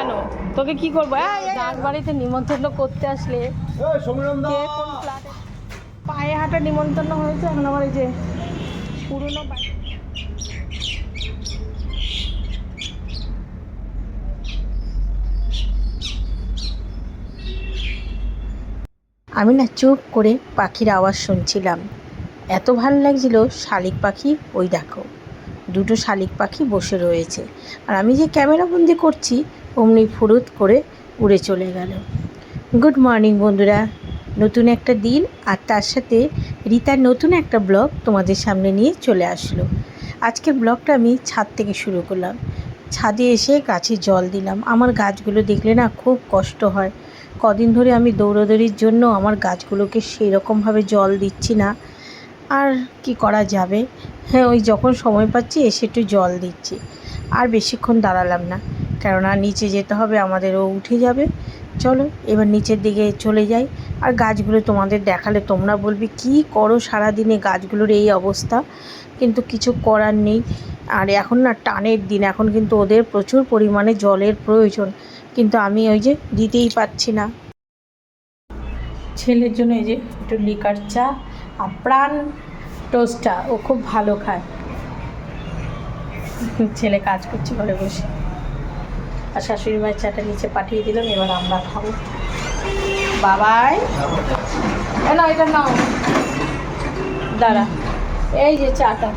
কেন? তোকে কি করব? ডাক বাড়িতে নিমন্ত্রণ করতে আসলে। পায়ে হাঁটা নিমন্ত্রণ হয়েছে এখন আবার এই যে পুরনো বাড়ি। আমি না চুপ করে পাখির আওয়াজ শুনছিলাম। এত ভালো লাগছিল শালিক পাখি ওই দেখো। দুটো শালিক পাখি বসে রয়েছে। আর আমি যে ক্যামেরা ক্যামেরাবন্দি করছি অমনি ফুরুত করে উড়ে চলে গেল। গুড মর্নিং বন্ধুরা, নতুন একটা দিন আর তার সাথে রিতার নতুন একটা ব্লগ তোমাদের সামনে নিয়ে চলে আসলো। আজকের ব্লগটা আমি ছাদ থেকে শুরু করলাম। ছাদে এসে গাছে জল দিলাম। আমার গাছগুলো দেখলে না খুব কষ্ট হয়। কদিন ধরে আমি দৌড়োদৌড়ির জন্য আমার গাছগুলোকে সেই রকমভাবে জল দিচ্ছি না। আর কি করা যাবে? হ্যাঁ ওই যখন সময় পাচ্ছি, এসে একটু জল দিচ্ছি। আর বেশিক্ষণ দাঁড়ালাম না। কেননা নিচে যেতে হবে, আমাদেরও উঠে যাবে। চলো, এবার নিচের দিকে চলে যাই। আর গাছগুলো তোমাদের দেখালে তোমরা বলবে, কি করো সারাদিনে গাছগুলোর এই অবস্থা? কিন্তু কিছু করার নেই। আর এখন না টানের দিন, এখন কিন্তু ওদের প্রচুর পরিমাণে জলের প্রয়োজন। কিন্তু আমি ওই যে দিতেই পাচ্ছি না। ছেলের জন্য এই যে একটু লিকার চা আর প্রাণ টোস্টটা, ও খুব ভালো খায়। ছেলে কাজ করছে, ঘরে বসে। আর শাশুড়ি মায়ের চাটা নিচে পাঠিয়ে দিলাম এবার আমরা খাব। বাবাই। না এটা নাও। দাঁড়া এই যে চাটা।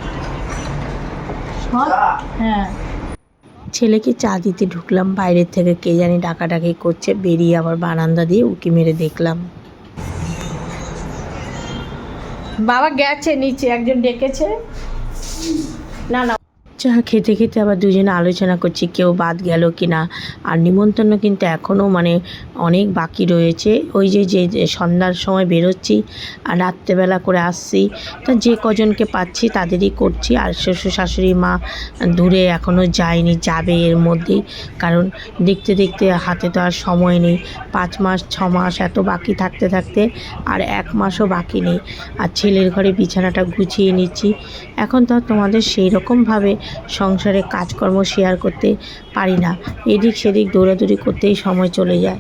হ্যাঁ। ছেলেকে চা দিতে ঢুকলাম বাইরের থেকে কে জানি ডাকাডাকি করছে বেরিয়ে আবার বারান্দা দিয়ে উকি মেরে দেখলাম। বাবা গেছে নিচে একজন ডেকেছে। না না। চা খেতে খেতে আবার দুজনে আলোচনা করছি, কেউ বাদ গেল কি না আর নিমন্ত্রণ কিন্তু এখনও মানে অনেক বাকি রয়েছে। ওই যে যে সন্ধ্যার সময় বেরোচ্ছি আর রাত্রেবেলা করে আসছি। তা যে কজনকে পাচ্ছি তাদেরই করছি। আর শ্বশুর শাশুড়ি মা দূরে এখনও যায়নি, যাবে এর মধ্যেই। কারণ দেখতে দেখতে হাতে তো আর সময় নেই। পাঁচ মাস, ছ মাস এত বাকি থাকতে থাকতে আর এক মাসও বাকি নেই। আর ছেলের ঘরে বিছানাটা গুছিয়ে নিচ্ছি। এখন তো তোমাদের সেই রকমভাবে সংসারে কাজকর্ম শেয়ার করতে পারি না। এদিক সেদিক দৌড়াদৌড়ি করতেই সময় চলে যায়।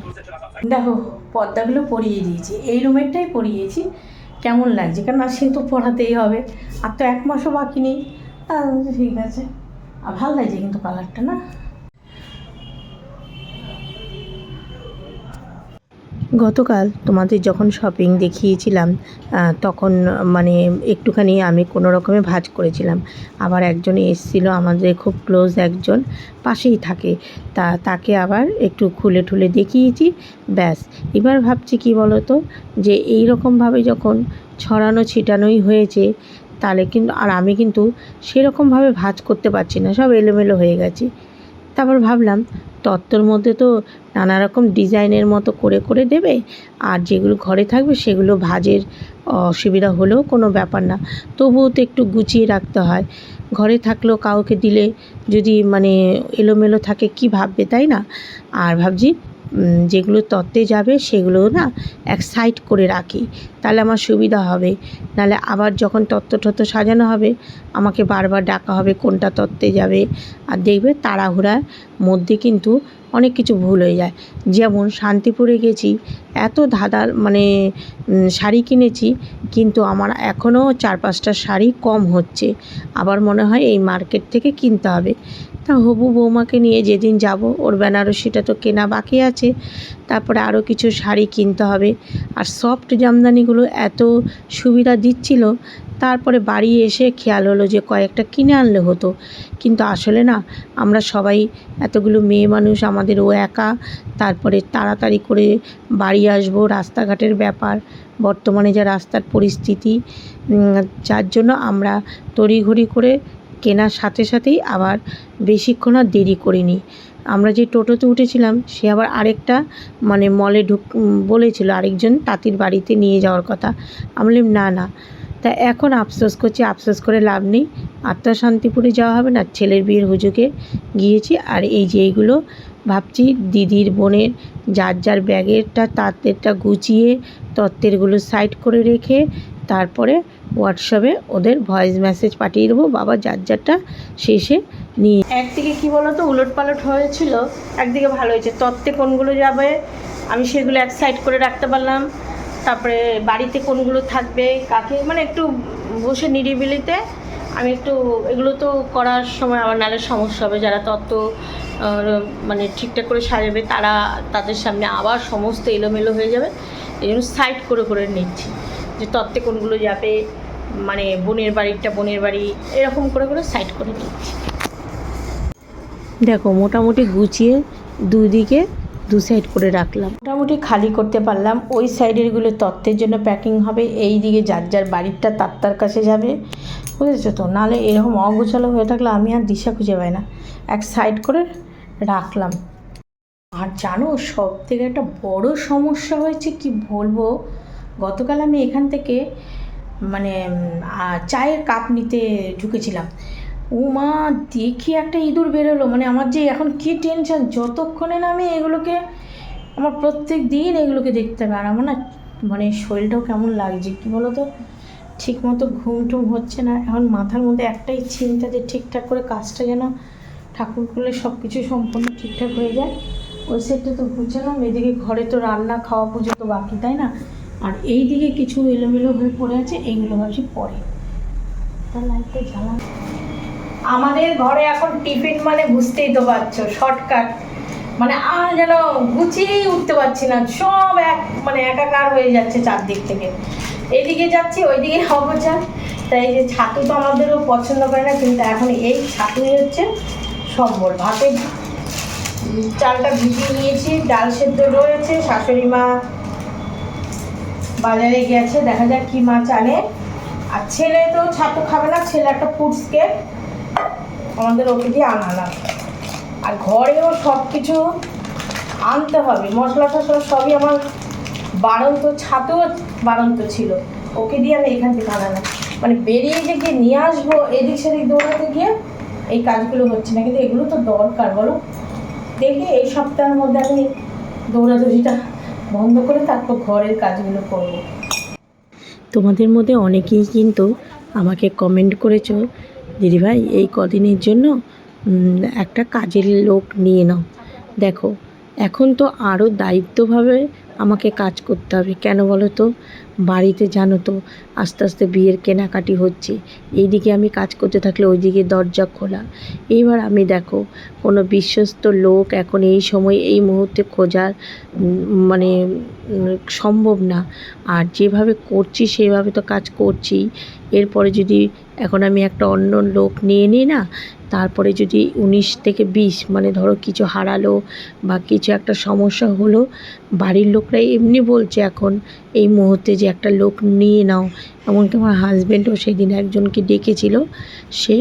দেখো, পর্দাগুলো পরিয়ে দিয়েছি। এই রুমেরটাই পরিয়েছি। কেমন লাগছে? কারণ আর সে তো পড়াতেই হবে। আর তো এক মাসও বাকি নেই। ঠিক আছে। আর ভালো লাগছে কিন্তু কালারটা না? গতকাল তোমাদের যখন শপিং দেখিয়েছিলাম তখন মানে একটুখানি আমি কোনো রকমে ভাজ করেছিলাম। আবার একজন এসেছিল আমাদের খুব ক্লোজ একজন, পাশেই থাকে। তা, তাকে আবার একটু খুলে ঠুলে দেখিয়েছি, ব্যাস। এবার ভাবছি কি বলো তো যে এই রকমভাবে যখন ছড়ানো ছিটানোই হয়েছে, তাহলে কিন্তু, আর আমি কিন্তু সেরকমভাবে ভাজ করতে পারছি না, সব এলোমেলো হয়ে গেছে। তারপর ভাবলাম তত্ত্বর মধ্যে তো নানা রকম ডিজাইনের মতো করে করে দেবে, আর যেগুলো ঘরে থাকবে সেগুলো ভাজের অসুবিধা হলেও কোনো ব্যাপার না। তবুও তো একটু গুছিয়ে রাখতে হয়। ঘরে থাকলেও কাউকে দিলে যদি মানে এলোমেলো থাকে, কি ভাববে তাই না? আর ভাবছি যেগুলো তত্ত্বে যাবে সেগুলো না এক সাইড করে রাখি। তাহলে আমার সুবিধা হবে। নাহলে আবার যখন তত্ত্ব টত্ত্ব সাজানো হবে, আমাকে বারবার ডাকা হবে কোনটা তত্ত্বে যাবে। আর দেখবে তাড়াহুড়ার মধ্যে কিন্তু অনেক কিছু ভুল হয়ে যায়। যেমন শান্তিপুরে গেছি, এত ধাঁধার মানে শাড়ি কিনেছি, কিন্তু আমার এখনও চার পাঁচটা শাড়ি কম হচ্ছে। আবার মনে হয় এই মার্কেট থেকে কিনতে হবে। তা হবু বৌমাকে নিয়ে যেদিন যাব, ওর বেনারসিটা তো কেনা বাকি আছে, তারপরে আরও কিছু শাড়ি কিনতে হবে। আর সফট জামদানিগুলো এত সুবিধা দিচ্ছিল তারপরে বাড়ি এসে খেয়াল হলো যে কয়েকটা কিনে আনলে হতো। কিন্তু আসলে না, আমরা সবাই এতগুলো মেয়ে মানুষ, আমাদের ও একা, তারপরে তাড়াতাড়ি করে বাড়ি আসব, রাস্তাঘাটের ব্যাপার, বর্তমানে যা রাস্তার পরিস্থিতি যার জন্য আমরা তড়িঘড়ি করে কেনার সাথে সাথেই আবার বেশিক্ষণ আর দেরি করিনি। আমরা যে টোটোতে উঠেছিলাম, সে আবার আরেকটা মানে মলে ঢুক বলেছিল, আরেকজন তাঁতির বাড়িতে নিয়ে যাওয়ার কথা। আমি বললাম, না না। তা এখন আফসোস করছি, আফসোস করে লাভ নেই। আত্মা শান্তিপুরে যাওয়া হবে না, ছেলের বিয়ের হুজুকে গিয়েছি। আর এই যে এইগুলো ভাবছি, দিদির বোনের যার যার ব্যাগেরটা, তাঁতেরটা গুছিয়ে তত্ত্বেরগুলো সাইড করে রেখে তারপরে হোয়াটসঅ্যাপে ওদের ভয়েস মেসেজ পাঠিয়ে দেবো। বাবা যার যারটা শেষে নিয়ে একদিকে কি বলো তো উলট পালট হয়েছিল, একদিকে ভালো হয়েছে। তত্ত্বে কোনগুলো যাবে, আমি সেগুলো এক সাইড করে রাখতে পারলাম। তারপরে বাড়িতে কোনগুলো থাকবে, কাকে মানে একটু বসে নিরিবিলিতে আমি একটু এগুলো তো করার সময় আমার নাহলে সমস্যা হবে। যারা তত্ত্ব মানে ঠিকঠাক করে সাজাবে তারা তাদের সামনে আবার সমস্ত এলোমেলো হয়ে যাবে। এই জন্য সাইড করে করে নিচ্ছি যে তত্ত্বে কোনগুলো যাবে মানে বোনের বাড়িটা বোনের বাড়ি, এরকম করে করে সাইড করে নিচ্ছি। দেখো, মোটামুটি গুছিয়ে দুদিকে দু সাইড করে রাখলাম। মোটামুটি খালি করতে পারলাম। ওই সাইডেরগুলো তত্ত্বের জন্য প্যাকিং হবে। এই দিকে যার যার বাড়িরটা তার তার কাছে যাবে। বুঝেছ তো? নাহলে এরকম অগোছালো হয়ে থাকলে আমি আর দিশা খুঁজে পাই না। এক সাইড করে রাখলাম। আর জানো সব থেকে একটা বড় সমস্যা হয়েছে কি বলব? গতকাল আমি এখান থেকে মানে চায়ের কাপ নিতে ঢুকেছিলাম। ও মা দেখি একটা ইঁদুর বেরোলো। মানে আমার যে এখন কি টেনশন যতক্ষণে না আমি এগুলোকে, আমার প্রত্যেক দিন এগুলোকে দেখতে হবে। আর আমার না মানে শরীরটাও কেমন লাগছে, কি বলো তো ঠিক মতো ঘুম টুম হচ্ছে না। এখন মাথার মধ্যে একটাই চিন্তা যে ঠিকঠাক করে কাজটা যেন ঠাকুর করলে সব কিছু সম্পূর্ণ ঠিকঠাক হয়ে যায়। ওই সেটটা তো বুঝলাম, এদিকে ঘরে তো রান্না, খাওয়া পুজো তো বাকি, তাই না? আর এই দিকে কিছু এলোমেলো হয়ে পড়ে আছে, এইগুলো ভাবছি পরে। তার লাইটটা জ্বালা আমাদের ঘরে এখন টিফিন মানে বুঝতেই তো পারছ শর্টকাট মানে আর যেন গুছিয়েই উঠতে পারছি না, সব এক মানে একাকার হয়ে যাচ্ছে চারদিক থেকে। এদিকে যাচ্ছি, ওইদিকে অবচার তাই যে ছাতু তো আমাদেরও পছন্দ করে না, কিন্তু এখন এই ছাতুই হচ্ছে সম্বল। ভাতে চালটা ভিজিয়ে নিয়েছি, ডাল সেদ্ধ রয়েছে, শাশুড়ি মা বাজারে গেছে, দেখা যাক কি মাছ আনে আর ছেলে তো ছাতু খাবে না, ছেলে একটা কেক। আমাদের ওকে দিয়ে আনালাম। আর ঘরেও সব কিছু আনতে হবে। মশলা টশলা সবই আমার বাড়ন্ত, ছাতুও বাড়ন্ত ছিল। ওকে দিয়ে আমি এখান থেকে আনালাম। মানে বেরিয়ে যে গিয়ে নিয়ে আসব এদিক সেদিক দৌড়াতে গিয়ে এই কাজগুলো হচ্ছে না। কিন্তু এগুলো তো দরকার, বলো? দেখি এই সপ্তাহের মধ্যে আমি দৌড়াদৌড়িটা বন্ধ করে তারপর ঘরের কাজগুলো করব। তোমাদের মধ্যে অনেকেই কিন্তু আমাকে কমেন্ট করেছ দিদিভাই এই কদিনের জন্য একটা কাজের লোক নিয়ে নাও। দেখো, এখন তো আরও দায়িত্বভাবে আমাকে কাজ করতে হবে। কেন বলো তো? বাড়িতে জানো তো, আস্তে আস্তে বিয়ের কেনাকাটি হচ্ছে। এইদিকে আমি কাজ করতে থাকলে ওইদিকে দরজা খোলা। এইবার আমি দেখো, কোনো বিশ্বস্ত লোক এখন এই সময়, এই মুহূর্তে খোঁজার মানে সম্ভব না। আর যেভাবে করছি, সেভাবে তো কাজ করছি। এরপরে যদি এখন আমি একটা অন্য লোক নিয়ে নিই না, তারপরে যদি উনিশ থেকে বিশ মানে ধরো কিছু হারালো বা কিছু একটা সমস্যা হলো, বাড়ির লোকরা এমনি বলছে এখন, এই মুহূর্তে যে একটা লোক নিয়ে নাও। এমনকি আমার হাজব্যান্ডও সেদিন একজনকে ডেকেছিল, সে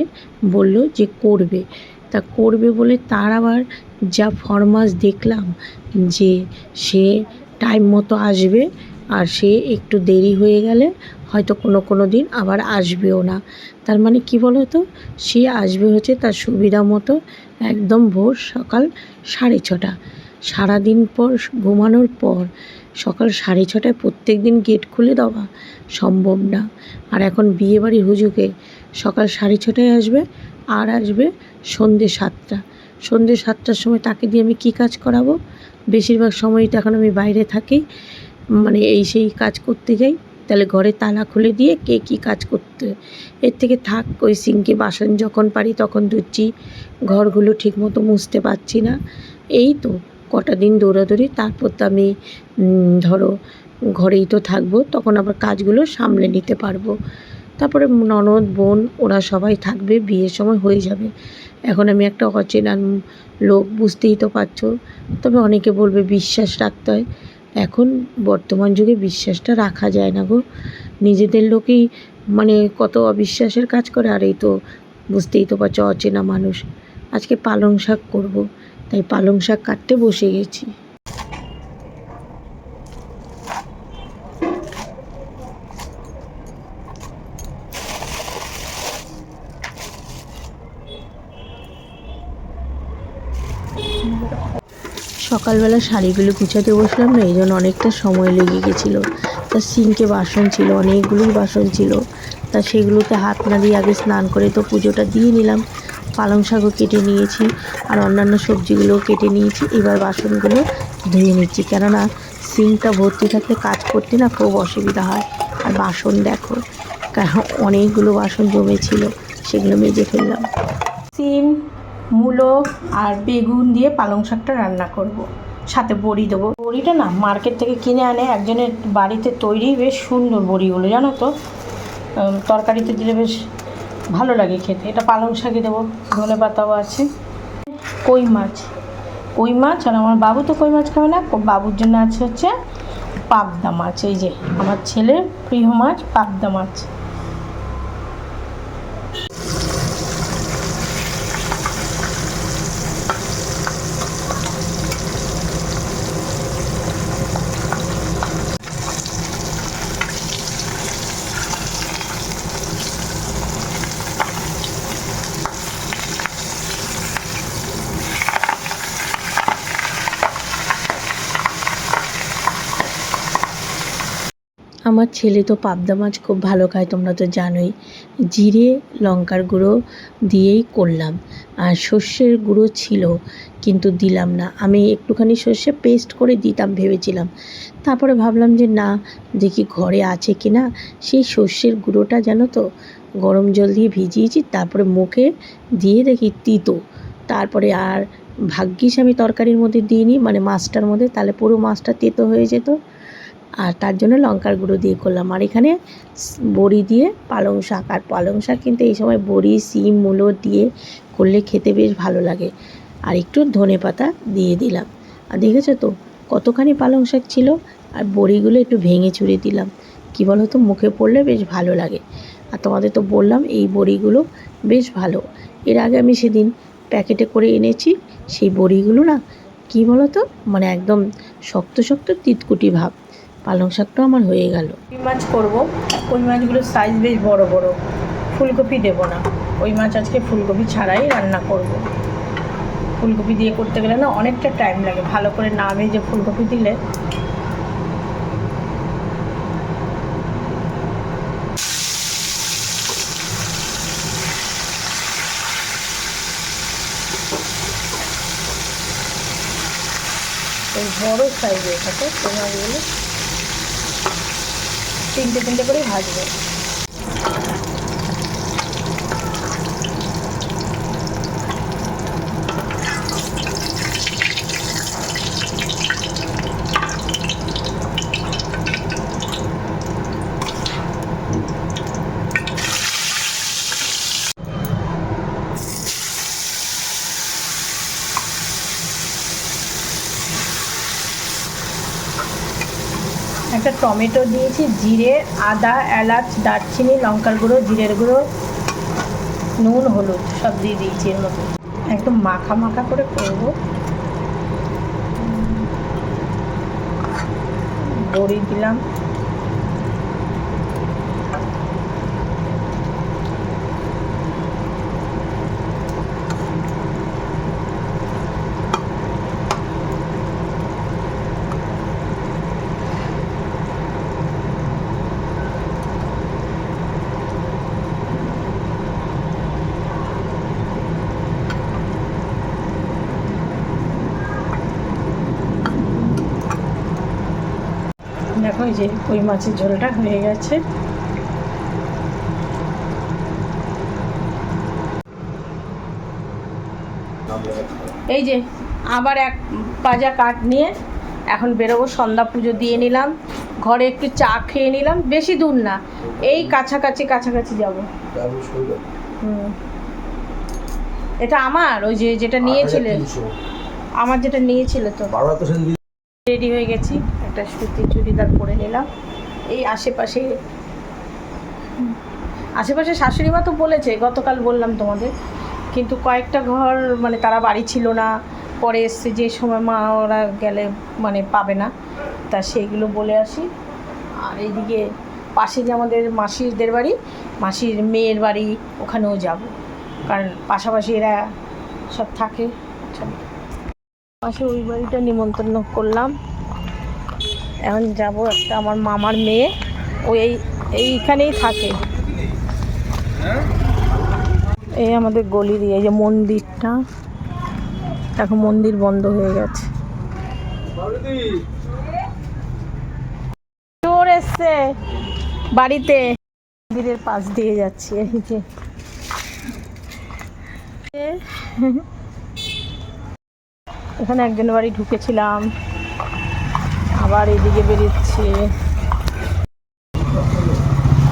বলল যে করবে। তা করবে বলে তার আবার যা ফরমাস দেখলাম যে সে টাইম মতো আসবে আর সে একটু দেরি হয়ে গেলে হয়তো কোনো কোনো দিন আবার আসবেও না। তার মানে কি বলো তো সে আসবে হচ্ছে তার সুবিধা মতো একদম ভোর সকাল সাড়ে ছটা। সারাদিন পর ঘুমানোর পর সকাল সাড়ে ছটায় প্রত্যেক দিন গেট খুলে দেওয়া সম্ভব না। আর এখন বিয়েবাড়ি হুজুকে সকাল সাড়ে ছটায় আসবে আর আসবে সন্ধে সাতটা। সন্ধে সাতটার সময় তাকে দিয়ে আমি কী কাজ করাবো? বেশিরভাগ সময়ই তো এখন আমি বাইরে থাকি। মানে এই সেই কাজ করতে যাই, তাহলে ঘরে তালা খুলে দিয়ে কে কী কাজ করতে। এর থেকে থাক, ওই সিঙ্কে বাসন যখন পারি তখন ধুচ্ছি, ঘরগুলো ঠিকমতো মুছতে পারছি না। এই তো, কটা দিন দৌড়াদৌড়ি, তারপর তো আমি ধরো ঘরেই তো থাকব, তখন আবার কাজগুলো সামলে নিতে পারব। তারপরে ননদ, বোন, ওরা সবাই থাকবে, বিয়ের সময় হয়ে যাবে। এখন আমি একটা অচেনা লোক, বুঝতেই তো পারছ। তবে অনেকে বলবে বিশ্বাস রাখতে হয়। এখন বর্তমান যুগে বিশ্বাসটা রাখা যায় না গো। নিজেদের লোকেই মানে কত অবিশ্বাসের কাজ করে, আর এই তো বুঝতেই তো পারছ অচেনা মানুষ। আজকে পালং শাক করব, তাই পালং শাক কাটতে বসে গেছি। সকালবেলা শাড়িগুলো গুছাতে বসলাম না, এই জন্য অনেকটা সময় লেগে গেছিল। তা সিঙ্কে বাসন ছিল, অনেকগুলোই বাসন ছিল। তা সেগুলোতে হাত না দিয়ে আগে স্নান করে তো পুজোটা দিয়ে নিলাম। পালং শাকও কেটে নিয়েছি আর অন্যান্য সবজিগুলোও কেটে নিয়েছি। এবার বাসনগুলো ধুয়ে নিচ্ছি। কেননা সিঙ্কটা ভর্তি থাকলে কাজ করতে না খুব অসুবিধা হয়। আর বাসন দেখো, কারণ অনেকগুলো বাসন জমেছিল, সেগুলো মেজে ফেললাম। সিম মূলো আর বেগুন দিয়ে পালং শাকটা রান্না করব। সাথে বড়ি দেবো। বড়িটা না মার্কেট থেকে কিনে আনে একজনের বাড়িতে তৈরি বেশ সুন্দর বড়িগুলো, জানো তো? তরকারিতে দিলে বেশ ভালো লাগে খেতে। এটা পালং শাকে দেবো। ধনে পাতাও আছে। কই মাছ? কই মাছ? আর আমার বাবু তো কই মাছ খাবে না? বাবুর জন্য আছে হচ্ছে পাবদা মাছ। এই যে, আমার ছেলের প্রিয় মাছ পাবদা মাছ। আমার ছেলে তো পাবদা মাছ খুব ভালো খায়, তোমরা তো জানোই। জিরে, লঙ্কার গুঁড়ো দিয়েই করলাম। আর সর্ষের গুঁড়ো ছিল, কিন্তু দিলাম না। আমি একটুখানি সর্ষে পেস্ট করে দিতাম ভেবেছিলাম। তারপরে ভাবলাম যে না, দেখি ঘরে আছে কি না সেই সর্ষের গুঁড়োটা জানো তো, গরম জল দিয়ে ভিজিয়েছি, তারপরে মুখে দিয়ে দেখি তিতো। তারপরে আর ভাগ্যিস আমি তরকারির মধ্যে দিইনি মানে মাছটার মধ্যে, তাহলে পুরো মাছটা তেতো হয়ে যেত। আর তার জন্য লঙ্কার গুঁড়ো দিয়ে করলাম। আর এখানে বড়ি দিয়ে পালং শাক। আর পালং শাক কিন্তু এই সময় বড়ি সিম মূলো দিয়ে করলে খেতে বেশ ভালো লাগে। আর একটু ধনে পাতা দিয়ে দিলাম। আর দেখেছ তো, কতখানি পালং শাক ছিল। আর বড়িগুলো একটু ভেঙে চুড়ে দিলাম। কী বলো তো মুখে পড়লে বেশ ভালো লাগে। আর তোমাদের তো বললাম, এই বড়িগুলো বেশ ভালো। এর আগে আমি সেদিন প্যাকেটে করে এনেছি, সেই বড়িগুলো না, কী বলো তো মানে একদম শক্ত শক্ত তিতকুটি ভাব। পালং শাকটাও আমার হয়ে গেল। কই মাছ করব? কই মাছগুলোর সাইজ বেশ বড় বড়। ফুলকপি দেব না। ওই মাছ আজকে ফুলকপি ছাড়াই রান্না করব। ফুলকপি দিয়ে করতে গেলে না অনেকটা টাইম লাগে। ভালো করে না ভেজে ফুলকপি দিলে। বড় সাইজের কই মাছগুলো তিনটে তিনটে করে ভাজবো একটা টমেটো দিয়েছি, জিরে, আদা, এলাচ, দারচিনি, লঙ্কার গুঁড়ো, জিরের গুঁড়ো, নুন, হলুদ, সব দিয়ে দিয়েছি এর মধ্যে। একদম মাখা মাখা করে করব। বড়ি দিলাম দেখো এই যে কই মাছের ঝোলটা হয়ে গেছে। এই যে আবার এক পাজা কাঠ নিয়ে এখন বেরোবো সন্ধ্যা পুজো দিয়ে নিলাম। ঘরে একটু চা খেয়ে নিলাম বেশি দূর না এই কাছাকাছি কাছাকাছি যাব। হুম। এটা আমার ওই যে যেটা নিয়েছিলে। আমার যেটা নিয়েছিলে তো। রেডি হয়ে গেছি। একটা সুতির চুড়িদার পরে নিলাম। এই আশেপাশে আশেপাশে শাশুড়ি মা তো বলেছে, গতকাল বললাম তোমাদের, কিন্তু কয়েকটা ঘর মানে তারা বাড়ি ছিল না, পরে এসছে যে সময় মা ওরা গেলে মানে পাবে না, তা সেইগুলো বলে আসি। আর এইদিকে পাশে যে আমাদের মাসিরদের বাড়ি, মাসির মেয়ের বাড়ি, ওখানেও যাব, কারণ পাশাপাশি এরা সব থাকে। পাশে ওই বাড়িটা নিমন্ত্রণ করলাম। এখন যাব একটা আমার মামার মেয়ে। ও এই এইখানেই থাকে। এই আমাদের গলির এই যে মন্দিরটা। এখন মন্দির বন্ধ হয়ে গেছে। চোর এসছে বাড়িতে। মন্দিরের পাশ দিয়ে যাচ্ছি। এই যে। এখানে একজনের বাড়ি ঢুকেছিলাম। আবার এদিকে বেরিয়েছি।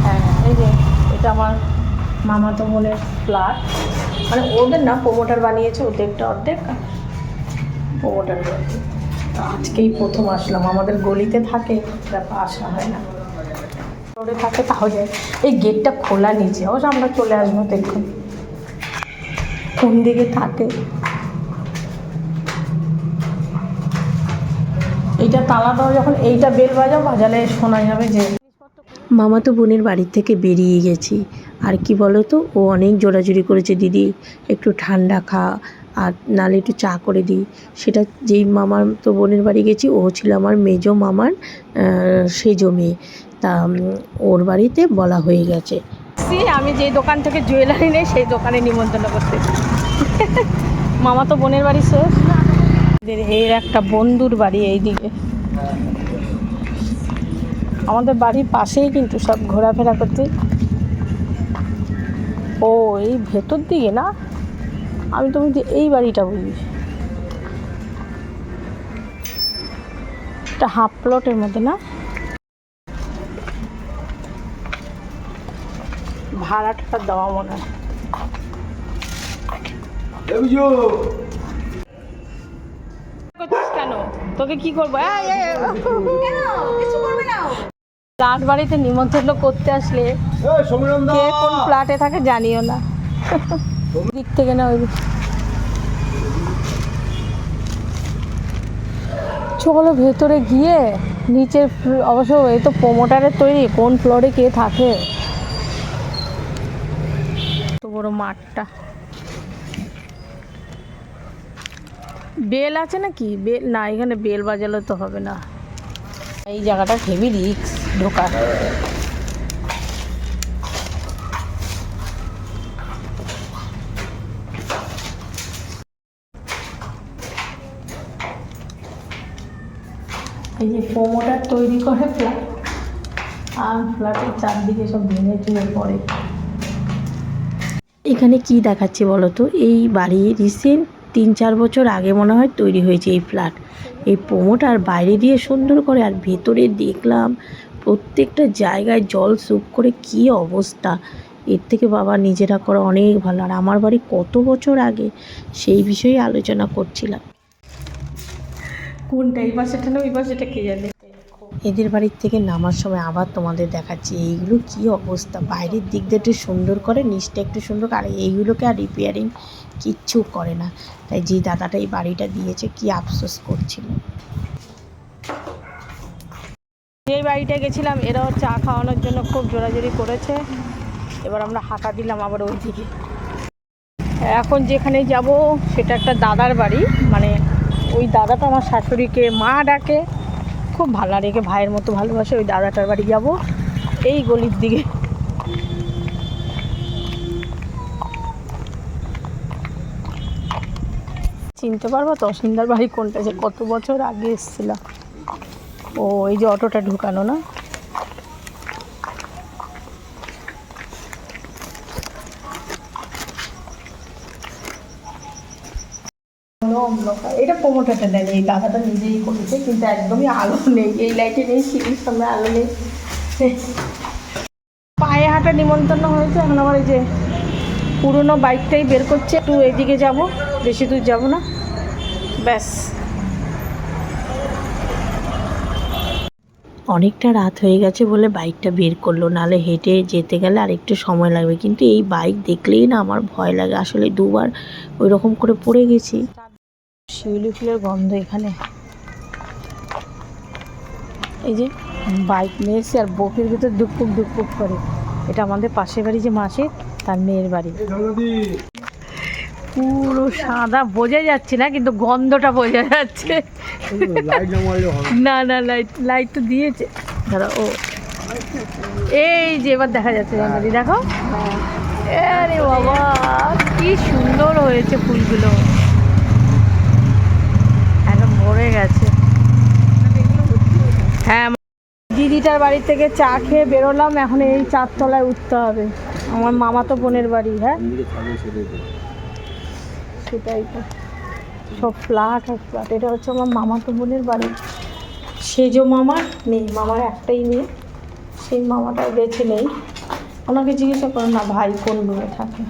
হ্যাঁ এই যে, এটা আমার মামাতো বোনের ফ্ল্যাট মানে ওদের না প্রোমোটার বানিয়েছে ওদেরটা অর্ধেক। প্রোমোটার আজকেই প্রথম আসলাম। আমাদের গলিতে থাকে ব্যাপার আসা হয় না। রোডে থাকে তাহলে এই গেটটা খোলা নিচে। অবশ্য আমরা চলে আসব দেখুন কোন দিকে থাকে? এইটা তালা দাও যখন এইটা বেল বাজাও বাজালে শোনা যাবে যে মামা তো বোনের বাড়ি থেকে বেরিয়ে গেছি। আর কি বলো তো ও অনেক জোরাজুরি করেছে দিদি একটু ঠান্ডা খা আর নালে একটু চা করে দিই সেটা যেই মামার তো বোনের বাড়ি গেছি ও ছিল আমার মেজো মামার সেজো মেয়ে। তা ওর বাড়িতে বলা হয়ে গেছে। আমি যেই দোকান থেকে জুয়েলারি নেই সেই দোকানে নিমন্ত্রণ করতে। মামা তো বোনের বাড়ি শেষ। এর একটা বন্ধুর বাড়ি এইদিকে। আমাদের বাড়ির পাশেই কিন্তু সব ঘোরাফেরা করতে। ও, এই ভেতর দিকে না? আমি তো বলছি এই বাড়িটা বুঝি এটা হাফ প্লটের মধ্যে না? ভাড়াটা দেওয়া মনে হয়। তোকে কি করব। ফ্ল্যাট বাড়িতে নিমন্ত্রণ করতে আসলে কে কোন ফ্ল্যাটে থাকে জানিও না। দিক থেকে না ওই দিক। চলো ভেতরে গিয়ে নিচের অবশ্য এই তো প্রোমোটারের তৈরি কোন ফ্লোরে কে থাকে? তো বড় মাঠটা। বেল আছে নাকি? বেল না, এখানে বেল বাজালে তো হবে না। এই জায়গাটা হেভি রিক্স ঢোকার। এই যে প্রোমোটার তৈরি করে ফ্ল্যাট আর ফ্ল্যাটের চারদিকে সব ভেঙে চুয়ে পড়ে। এখানে কি দেখাচ্ছে বলো তো? এই বাড়ি রিসেন্ট তিন চার বছর আগে মনে হয় তৈরি হয়েছে এই ফ্ল্যাট। এই প্রোমোটার বাইরে দিয়ে সুন্দর করে আর ভেতরে দেখলাম প্রত্যেকটা জায়গায় জল সুপ করে কি অবস্থা। এর থেকে বাবা নিজেরা করা অনেক ভালো। আর আমার বাড়ি কত বছর আগে সেই বিষয়ে আলোচনা করছিলাম। কোনটা? এই পাশেটা না ওই পাশেটা কে জানে? এদের বাড়ির থেকে নামার সময় আবার তোমাদের দেখাচ্ছি। এইগুলো কি অবস্থা? বাইরের দিক দিয়ে একটু সুন্দর করে নিচটা একটু সুন্দর আর এইগুলোকে আর রিপেয়ারিং কিচ্ছু করে না। তাই যে দাদাটা এই বাড়িটা দিয়েছে, কি আফসোস করছিল। যেই বাড়িটা গেছিলাম এরাও চা খাওয়ানোর জন্য খুব জোরাজোরি করেছে। এবার আমরা হাঁকা দিলাম আবার ওই দিকে এখন যেখানে যাব, সেটা একটা দাদার বাড়ি। মানে ওই দাদাটা আমার শাশুড়িকে, মা ডাকে। খুব ভালো আর একে ভাইয়ের মতো ভালোবাসে ওই দাদাটার বাড়ি যাব। এই গলির দিকে। চিনতে পারব তো অসিন্দার বাড়ি কোনটা? যে কত বছর আগে এসেছিলাম ও, এই যে অটোটা ঢুকানো, না? এটা প্রমোটারটা দেন এই দাদাটা নিজেই করেছে, কিন্তু একদমই আলো নেই। এই লাইটে নেই, সিঁড়ির সামনে আলো নেই। পায়ে হাঁটা নিমন্ত্রণ হয়েছে, এখন আমার এই যে পুরনো বাইকটাই বের করছে। একটু এদিকে যাব। বেশি দূর যাব না? ব্যাস। অনেকটা রাত হয়ে গেছে বলে বাইকটা বের করল নালে হেঁটে যেতে গেলে আর একটু সময় লাগবে। কিন্তু এই বাইক দেখলেই না আমার ভয় লাগে। আসলে দুবার ওই রকম করে পড়ে গেছি। শিউলি ফুলের গন্ধ এখানে। এই যে বাইক নিয়ে এসে আর বকের ভিতর ডুকপুক ডুকপুক করে। এটা আমাদের পাশের বাড়ি যে মাসে তার মেয়ের বাড়ি। পুরো সাদা, বোঝা যাচ্ছে না, কিন্তু গন্ধটা বোঝা যাচ্ছে। না না লাইট লাইট তো দিয়েছে। দাদা ও। এই যে, এবার দেখা যাচ্ছে জানালি দেখো। আরে বাবা, কি সুন্দর হয়েছে ফুলগুলো। একদম ভরে গেছে। হ্যাঁ দিদিটার বাড়ি থেকে চা খেয়ে বেরোলাম, এখন এই চারতলায় উঠতে হবে। আমার মামা তো বোনের বাড়ি হ্যাঁ? সেটাই তো। সব ফ্ল্যাট আর ফ্ল্যাট। এটা হচ্ছে আমার মামাতো বোনের বাড়ি। সেজো মামার নেই মামার একটাই মেয়ে। সেই মামাটা বেছে নেই। ওনাকে জিজ্ঞাসা করো না ভাই কোন রুমে থাকে?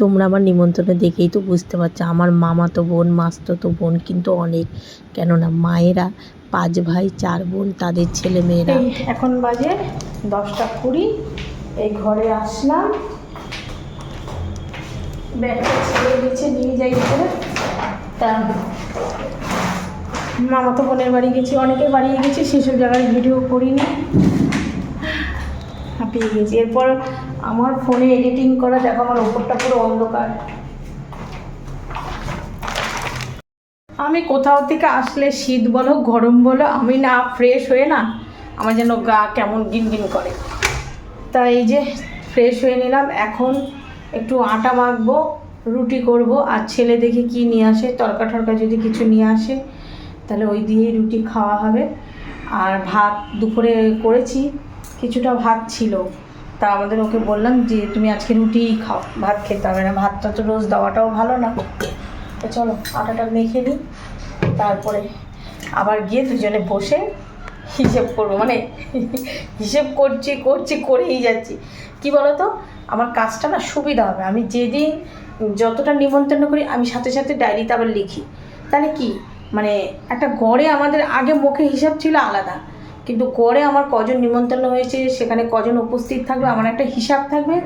তোমরা আমার নিমন্ত্রণে দেখেই তো বুঝতে পারছ আমার মামা তো বোন মাস্তো তো বোন কিন্তু অনেক। কেননা মায়েরা পাঁচ ভাই চার বোন তাদের ছেলে মেয়েরা এখন বাজে দশটা কুড়ি। এই ঘরে আসলাম। ব্যাগটা ছেড়ে গেছে নিয়ে যাই করে তা মামা তো বোনের বাড়ি গেছি, অনেকের বাড়ি গেছি, সেসব জায়গায় ভিডিও করিনি। হাঁপিয়ে গেছি। এরপর আমার ফোনে এডিটিং করা, দেখো আমার ওপরটা পুরো অন্ধকার। আমি কোথাও থেকে আসলে শীত বলো, গরম বলো, আমি না ফ্রেশ হয়ে না, আমার যেন গা কেমন গিন গিনগিন করে। তাই এই যে ফ্রেশ হয়ে নিলাম, এখন একটু আটা মাখবো, রুটি করব, আর ছেলে দেখি কি নিয়ে আসে, তরকা টরকা যদি কিছু নিয়ে আসে, তাহলে ওই দিয়েই রুটি খাওয়া হবে। আর ভাত দুপুরে করেছি, কিছুটা ভাত ছিল। তা আমাদের ওকে বললাম যে, তুমি আজকে রুটিই খাও, ভাত খেতে হবে না, ভাতটা তো রোজ দেওয়াটাও ভালো না। তো চলো, আটাটা মেখে নিই, তারপরে আবার গিয়ে দুজনে বসে হিসেব করব। মানে হিসেব করছি করছি, করেই যাচ্ছি। কি বলো তো আমার কাজটা না সুবিধা হবে। আমি যেদিন যতটা নিমন্ত্রণ করি, আমি সাথে সাথে ডায়েরিতে আবার লিখি। তাহলে কি? মানে একটা গড়ে আমাদের আগে মুখে হিসাব ছিল আলাদা। কিন্তু গড়ে আমার কজন নিমন্ত্রণ হয়েছে, সেখানে কজন উপস্থিত থাকবে, আমার একটা হিসাব থাকবে।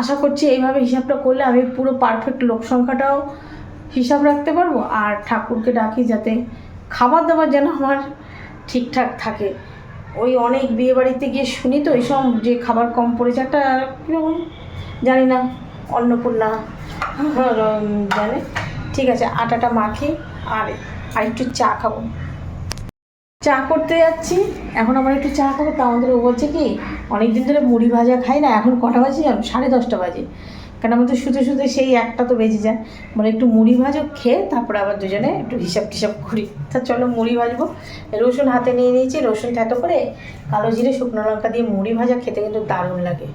আশা করছি এইভাবে হিসাবটা করলে আমি পুরো পারফেক্ট লোক সংখ্যাটাও হিসাব রাখতে পারব। আর ঠাকুরকে ডাকি যাতে খাবার দাবার যেন আমার ঠিকঠাক থাকে। ওই অনেক বিয়ে বাড়িতে গিয়ে শুনি তো এইসব যে খাবার কম পড়েছে, একটা কীরকম জানি না, অন্নপূর্ণা জানে? ঠিক আছে, আটাটা মাখি আর আর একটু চা খাব। চা করতে যাচ্ছি, এখন আমার একটু চা খাব, তা আমাদের ও বলছে কি অনেক দিন ধরে মুড়ি ভাজা খাই না, এখন কটা বাজে জানো? সাড়ে দশটা বাজে। কারণ আমাদের শুতে শুতে সেই একটা তো বেজে যায়। মানে একটু মুড়ি ভাজো, খেয়ে তারপরে আবার দুজনে একটু হিসাব টিসাব করি। তা চলো মুড়ি ভাজবো। রসুন হাতে নিয়ে নিয়েছি রসুন থেতো করে কালো জিরে, শুকনো লঙ্কা দিয়ে মুড়ি ভাজা খেতে কিন্তু দারুণ লাগে।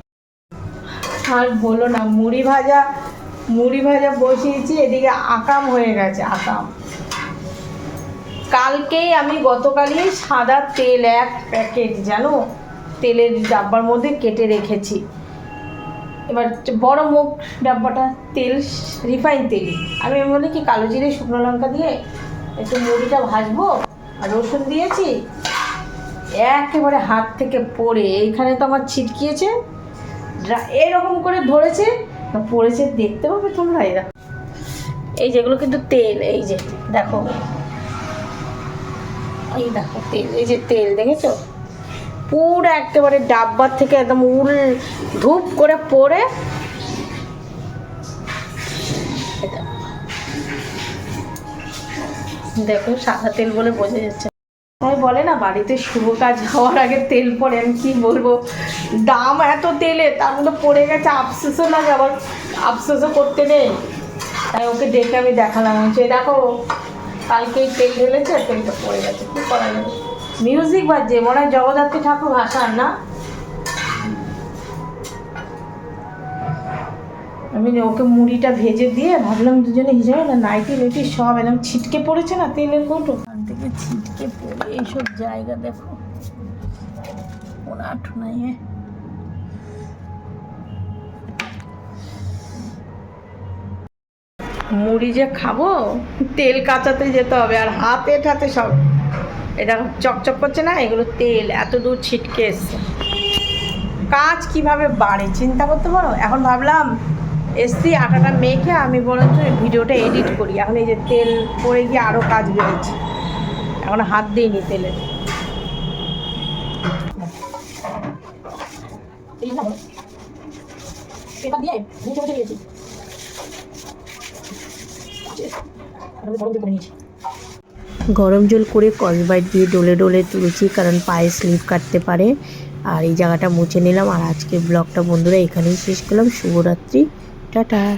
আর বলো না, মুড়ি ভাজা মুড়ি ভাজা বসিয়েছি, এদিকে আকাম হয়ে গেছে, আকাম। কালকেই আমি গতকালই সাদা তেল এক প্যাকেট, জানো? তেলের ডাব্বার মধ্যে কেটে রেখেছি। এবার বড় মুখ ডাব্বাটা তেল, রিফাইন তেল। আমি বলি কি, কালো জিরে, শুকনো লঙ্কা দিয়ে একটু মুড়িটা ভাজবো, আর রসুন দিয়েছি। একেবারে হাত থেকে পড়ে। এইখানে তো আমার ছিটকিয়েছে। এরকম করে ধরেছে পড়েছে দেখতে পাবে তোমরা এরা। এই যেগুলো কিন্তু তেল, এই যে, দেখো। এই দেখো, তেল, এই যে তেল, দেখেছ? পুরো একেবারে ডাব্বার থেকে একদম উল ধূপ করে এটা। দেখো, সাদা তেল বলে বোঝা যাচ্ছে। তাই বলে না, বাড়িতে শুভ কাজ হওয়ার আগে তেল পড়ে, আমি কি বলব? দাম এত তেলে, তার মধ্যে পড়ে গেছে, আফসোসও লাগে, আবার আফসোসও করতে নেই। তাই ওকে ডেকে আমি দেখালাম। হচ্ছে দেখো কালকে এই তেল ঢেলেছে, তেলটা পড়ে গেছে, কি করা যাবে? মিউজিক বাজছে মনে হয় জগদ্ধাত্রী ঠাকুর ভাষার না? আমি ওকে মুড়িটা ভেজে দিয়ে ভাবলাম দুজনে হিসাবে, না, নাইটি নাইটি সব একদম ছিটকে পড়েছে না, তেলের কৌটো? ওখান থেকে ছিটকে পড়ে এইসব জায়গা দেখো। ওনা ঠোনাই মুড়ি যে খাব, তেল কাঁচাতে যেতে হবে, আর হাতে ঠাতে সব এটা চকচক করছে না, এগুলো তেল, এত দূর ছিটকে এসছে। কাজ কীভাবে বাড়ে, চিন্তা করতে পারো? এখন ভাবলাম, এসছি আটাটা মেখে আমি বরঞ্চ ভিডিওটা এডিট করি। এখন এই যে তেল পড়ে গিয়ে আরও কাজ বেড়েছে এখন হাত দিইনি তেলে। দিয়ে নিয়েছি। নিয়েছি। গরম জল করে কসবাইট দিয়ে ডলে ডলে তুলেছি, কারণ পায়ে স্লিপ কাটতে পারে। আর এই জায়গাটা মুছে নিলাম। আর আজকে ব্লগটা বন্ধুরা এখানেই শেষ করলাম। শুভরাত্রি। টাটা।